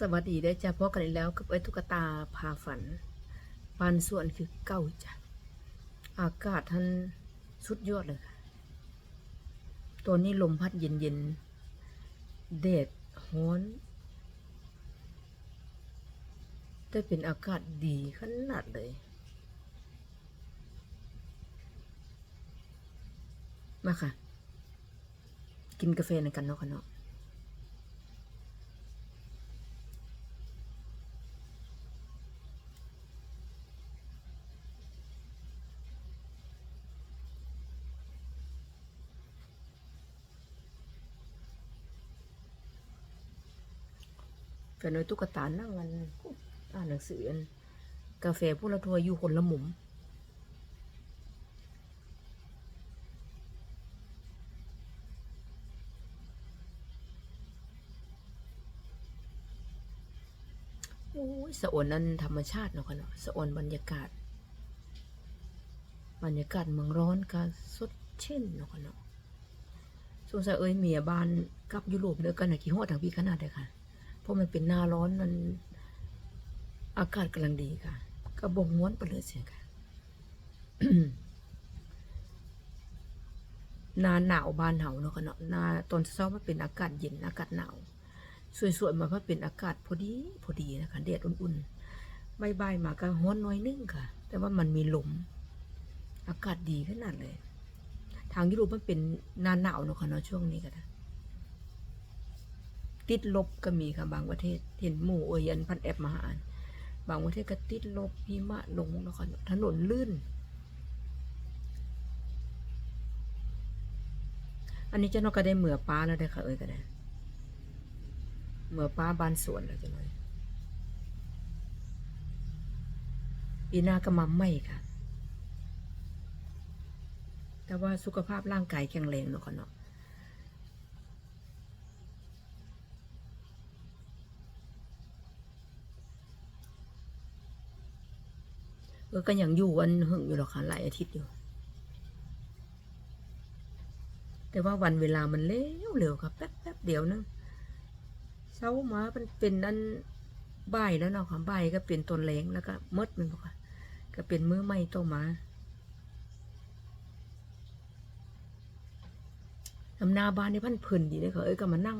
สวัสดีได้จ้ะพบกันอีกแล้วกับไอ้ตุ๊กตาพาฝันบานส่วนคือเก้าจ้ะอากาศท่านสุดยอดเลยค่ะตัวนี้ลมพัดเย็นเย็นๆแดดฮ้อนแต่เป็นอากาศดีขนาดเลยมาค่ะ กินกาแฟในกันเนาะค่ะเนาะ แฟนน้อยตุ๊กตานั่งกันอ่านหนังสืออันกาแฟพวกเราทัวร์อยู่คนละมุมโอ้ยสะอวนนั้นธรรมชาติเนาะค่ะเนาะสะอวนบรรยากาศ บรรยากาศเมืองร้อนก็สดชื่นเนาะค่ะเนาะสงสัยเอ้ยเมียบ้านกับยุโรปเด้อกันนะกี่ฮอดทางพี่ขนาดเลยค่ะ เพราะมันเป็นหน้าร้อนมันอากาศกำลังดีค่ะก็บ่งม้วนไปเลยเสียค่ะหนาหนาวบานเหาเนาะค่ะเนาะหนาตอนเช้ามันเป็นอากาศเย็นอากาศหนาวสวยๆมาเพราะเป็นอากาศพอดีพอดีนะคะแดดอุ่นๆใบ่ายๆมาก็ร้อนน้อยนึงค่ะ แต่ว่ามันมีลมอากาศดีขนาดเลย ทางยุโรปมันเป็นหนาหนาวเนาะค่ะเนาะช่วงนี้ก็ได้ ติดลบก็มีค่ะบางประเทศ เห็นหมู่เอยันพันแอบมาหานบางประเทศก็ติดลบหิมะลงแล้วค่ะถนนลื่น อันนี้เจ้าน้องก็ได้เหมือป้าแล้วได้ค่ะเอ้ยก็ได้เหมือป้าบ้านสวนแล้วจ้ะหน่อยปีหน้าก็มาไม่ค่ะ แต่ว่าสุขภาพร่างกายแข็งแรงเนาะค่ะเนาะ เออ ก็ยังอยู่วันหึงอยู่หรอกค่ะหลายอาทิตย์อยู่ แต่ว่าวันเวลามันเร็วเร็วครับแป๊บแป๊บเดียวนึงเช้ามาเป็นเป็นอันบ่ายแล้วเนาะค่ะบ่ายก็เป็นต้นแรงแล้วก็มดมันบอกค่ะก็เป็นมือไม่ต่อมาทำนาบ้านในพันเพลินดีเลยค่ะเอ้ยก็มานั่ง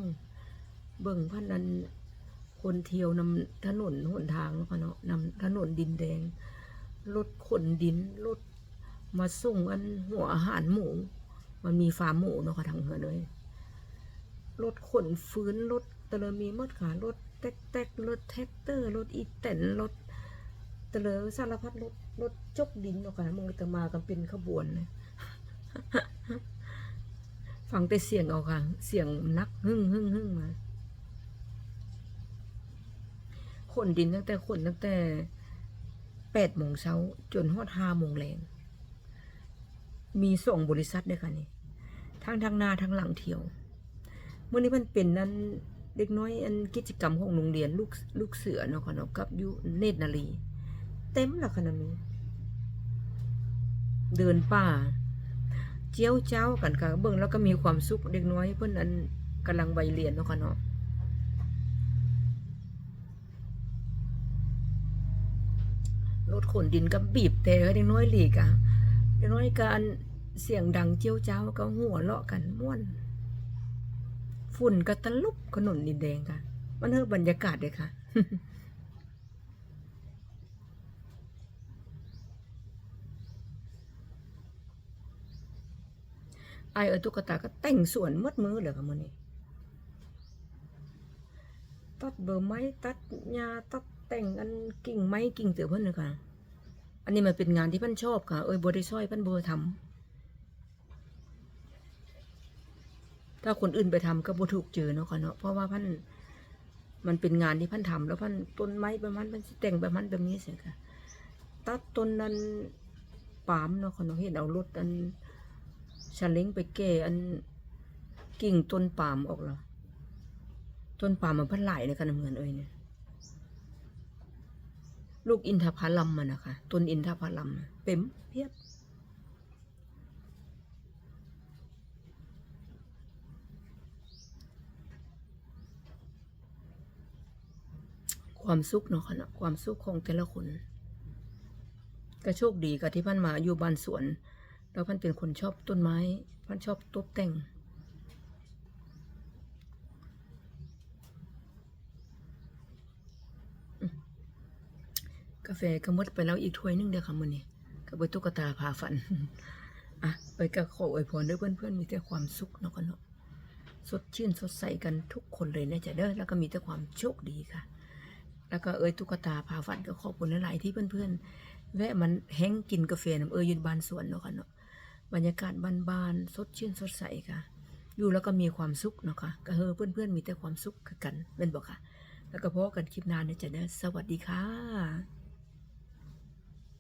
เบิ่งพันนั้นคนเที่ยวนำถนนหนทางแล้วค่ะเนาะนำถนนดินแดง รถขนดินรถมาส่งอันหัวอาหารหมู มันมีฟาร์มหมูเนาะค่ะทางเหือเลยรถขนฟื้นรถตะเลมีมดค่ะรถแต๊กแต๊กรถแท็กเตอร์รถอีแตนรถตะเลสารพัดรถรถจกดินเนาะค่ะมึงจะมากันเป็นขบวนเลยฟังแต่เสียงเอาค่ะ เสียงนักหึ่งหึ่งหึ่งมาขนดินตั้งแต่ขนตั้งแต่ แปดโมงเช้า จนฮอดห้าโมงแรงมีส่งบริษัทด้วยค่ะนี่ทั้งทางหน้าทั้งหลังเที่ยวเมื่อนี้มันเป็นนั้นเด็กน้อยอันกิจกรรมของโรงเรียนลูกลูกเสือเนาะค่ะเนาะกับยุเนตรนารีเต็มละค่ะนั่นนี้เดินป่า เจียวเจ้ากันค่ะเบิ่งแล้วก็มีความสุขเด็กน้อยเพิ่อนอันกำลังใบเรียนเนาะค่ะเนาะ รถขนดินก็บีบแต่เด็กน้อยหลีกอะเด็กน้อยการเสียงดังเจียวจ้าวก็หัวเราะกันม่วน ฝุ่นก็ตะลุบขนนดินแดงค่ะ มันเฮอบรรยากาศเลยค่ะไอเออตุ๊กตาก็แต่งสวนหมดมือเลยค่ะมือนี้ตัดเบอร์ไม้ตัดหญ้าตัดแต่งอันกิ่งไม้กิ่งเสือเพิ่นเลยค่ะ อันนี้มันเป็นงานที่พันชอบค่ะ เอ้ยบได้ช่อยพันเบอร์ทำถ้าคนอื่นไปทำก็บ่ถูกเจอเนาะค่ะเนาะ เพราะว่าพันมันเป็นงานที่พันทำแล้วพันต้นไม้ประมาณพันแต่งประมาณแบบนี้เสียค่ะ ตัดต้นนั้นปามเนาะค่ะเนาะเห็นเอารถอันชาเล้งไปแก่อันกิ่งต้นปามออกแล้วต้นปามมันพันหลายเลยกันเหมือนเอ้ยเนี่ย ลูกอินทผลัมมันนะคะ ต้นอินทผลัมเต็มเพียบ ความสุขเนาะค่ะเนาะความสุขของแต่ละคนก็โชคดีกับที่พันมาอยู่บ้านสวน แล้วพันเป็นคนชอบต้นไม้ พันชอบตกแต่ง กาแฟก็มดไปแล้วอีกถ้วยนึงเดียวค่ะมื้อนี้กับเบิดตุ๊กตาพาฝัน อะ ไปก็ขออวยพรด้วยเพื่อนๆ มีแต่ความสุขเนาะกันเนาะสดชื่นสดใสกันทุกคนเลยนะจ๊ะเด้อแล้วก็มีแต่ความโชคดีค่ะ แล้วก็เอ้ยตุ๊กตาพาฝันก็ขอบคุณหลายๆที่เพื่อนๆ แวะมันแห้งกินกาแฟน้ำเอ้ยอยืนบานสวนเนาะค่ะเนาะบรรยากาศบานๆสดชื่นสดใสค่ะ อยู่แล้วก็มีความสุขเนาะค่ะก็เฮอเพื่อนๆ มีแต่ความสุขกันเป็นบอกค่ะ แล้วก็พบกันคลิปหน้านะจ๊ะเด้อสวัสดีค่ะ